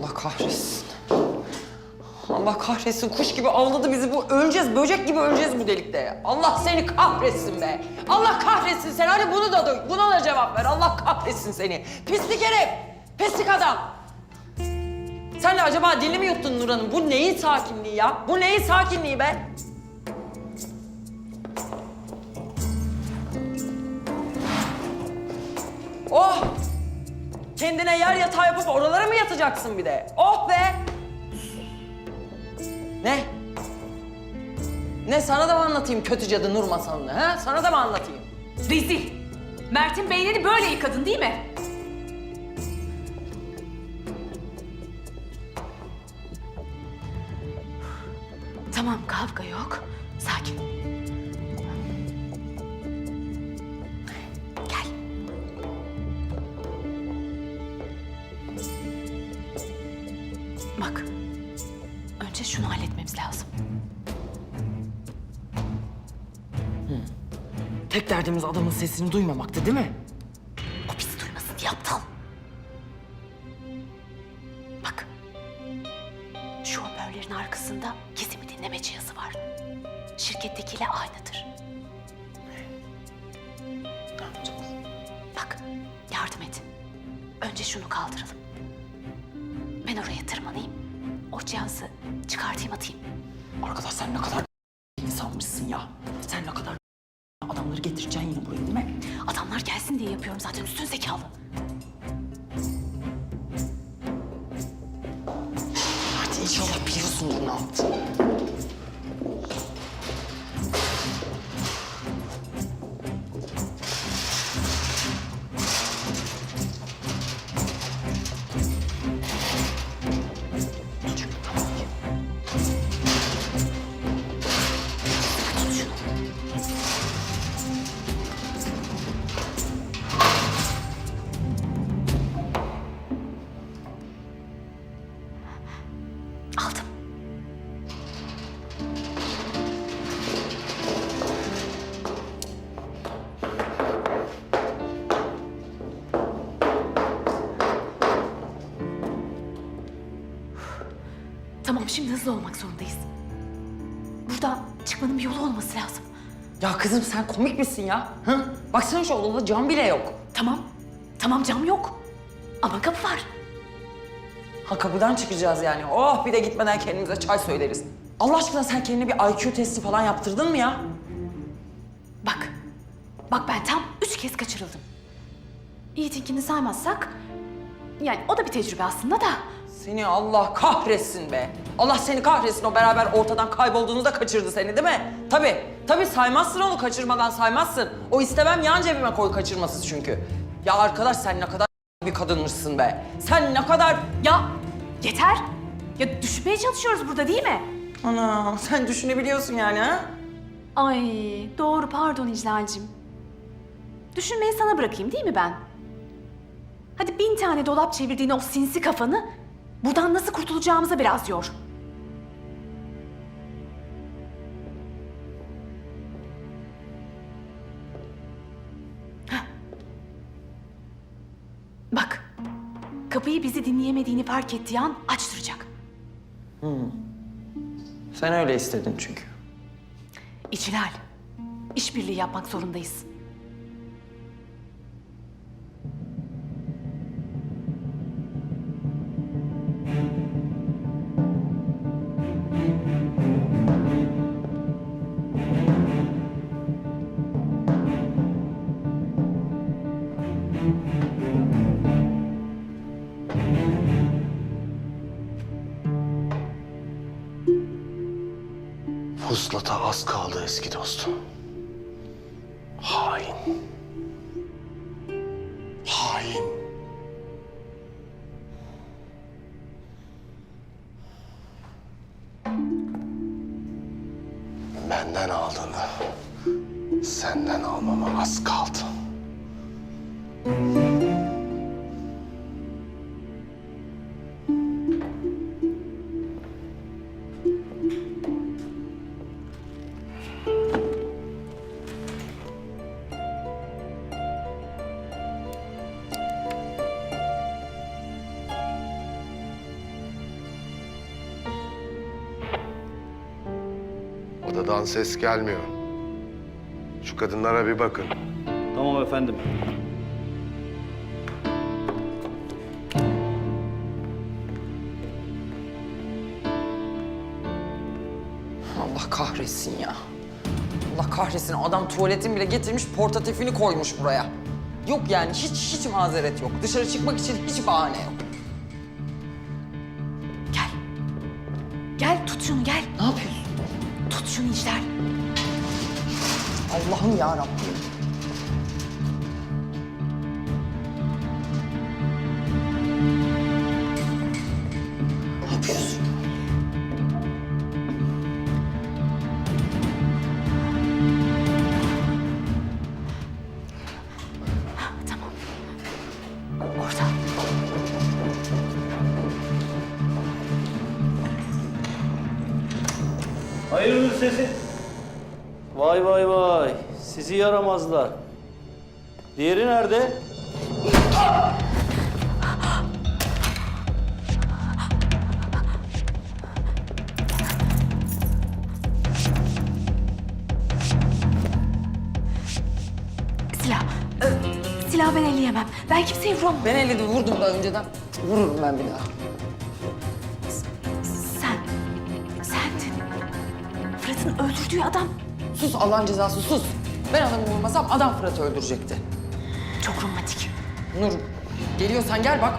Allah kahretsin. Allah kahretsin kuş gibi avladı bizi bu. Öleceğiz böcek gibi öleceğiz bu delikte. Allah seni kahretsin be. Allah kahretsin seni. Hadi bunu da duy. Buna da cevap ver. Allah kahretsin seni. Pislik herif. Pislik adam. Sen de acaba dilini mi yuttun Nurhan'ın? Bu neyin sakinliği ya? Bu neyin sakinliği be? Oh! Kendine yer yatağı yapıp oralara mı yatacaksın bir de? Oh be! Ne? Ne sana da mı anlatayım kötü cadı Nur masalını ha? Sana da mı anlatayım? Rezil. Mert'in beynini böyle yıkadın değil mi? Tamam kavga yok. Şunu halletmemiz lazım. Tek derdimiz adamın sesini duymamaktı değil mi? O bizi duymasın diye aptal. Bak. Şu hoparlörlerin arkasında kesimi dinleme cihazı var. Şirkettekiyle aynıdır. Ne yapacağız? Bak yardım et. Önce şunu kaldıralım. Ben oraya tırmanayım. O cihazı çıkartayım atayım. Arkadaş sen ne kadar insanmışsın ya. Sen ne kadar adamları getireceksin yine buraya değil mi? Adamlar gelsin diye yapıyorum zaten üstün zekalı. Hadi inşallah biliyorsundur ne yaptığını. Tamam şimdi hızlı olmak zorundayız. Burada çıkmanın bir yolu olması lazım. Ya kızım sen komik misin ya? Hı? Baksana şu odada cam bile yok. Tamam. Tamam cam yok. Ama kapı var. Ha kapıdan çıkacağız yani. Oh bir de gitmeden kendimize çay söyleriz. Allah aşkına sen kendine bir IQ testi falan yaptırdın mı ya? Bak. Bak ben tam üç kez kaçırıldım. Yiğit'inkini saymazsak... Yani o da bir tecrübe aslında da. Seni Allah kahretsin be. Allah seni kahretsin o beraber ortadan kaybolduğunuzda kaçırdı seni değil mi? Tabii, tabii saymazsın onu kaçırmadan saymazsın. O istemem yan cebime koy kaçırmasız çünkü. Ya arkadaş sen ne kadar bir kadınmışsın be. Sen ne kadar... Ya yeter. Ya düşünmeye çalışıyoruz burada değil mi? Ana sen düşünebiliyorsun yani ha? Ay doğru pardon İclal'cim. Düşünmeyi sana bırakayım değil mi ben? Hadi bin tane dolap çevirdiğin o sinsi kafanı buradan nasıl kurtulacağımıza biraz yor. Heh. Bak, kapıyı bizi dinleyemediğini fark ettiği an açtıracak. Sen öyle istedin çünkü. İclal, işbirliği yapmak zorundayız. Puslata az kaldı eski dostum. Hain. Hain. Benden aldığını senden almama az kaldı. Odadan ses gelmiyor. Şu kadınlara bir bakın. Tamam efendim. Allah kahretsin ya. Allah kahretsin. Adam tuvaletin bile getirmiş portatifini koymuş buraya. Yok yani hiç hiç mazeret yok. Dışarı çıkmak için hiç bahane yok. Gel. Gel tut şunu gel. Ne yapıyorsun? Tut şunu İclal. Allah'ım ya Rabbim. Hayırdır sesi? Vay vay vay. Sizi yaramazlar. Diğeri nerede? Silah. Silah ben elleyemem. Ben kimseyi vuramam. Ben elledim vurdum daha önceden. Vururum ben bir daha. Fırat'ın öldürdüğü adam. Sus Allah'ın cezası sus. Ben adamı vurmasam adam Fırat'ı öldürecekti. Çok romantik. Nur geliyorsan gel bak.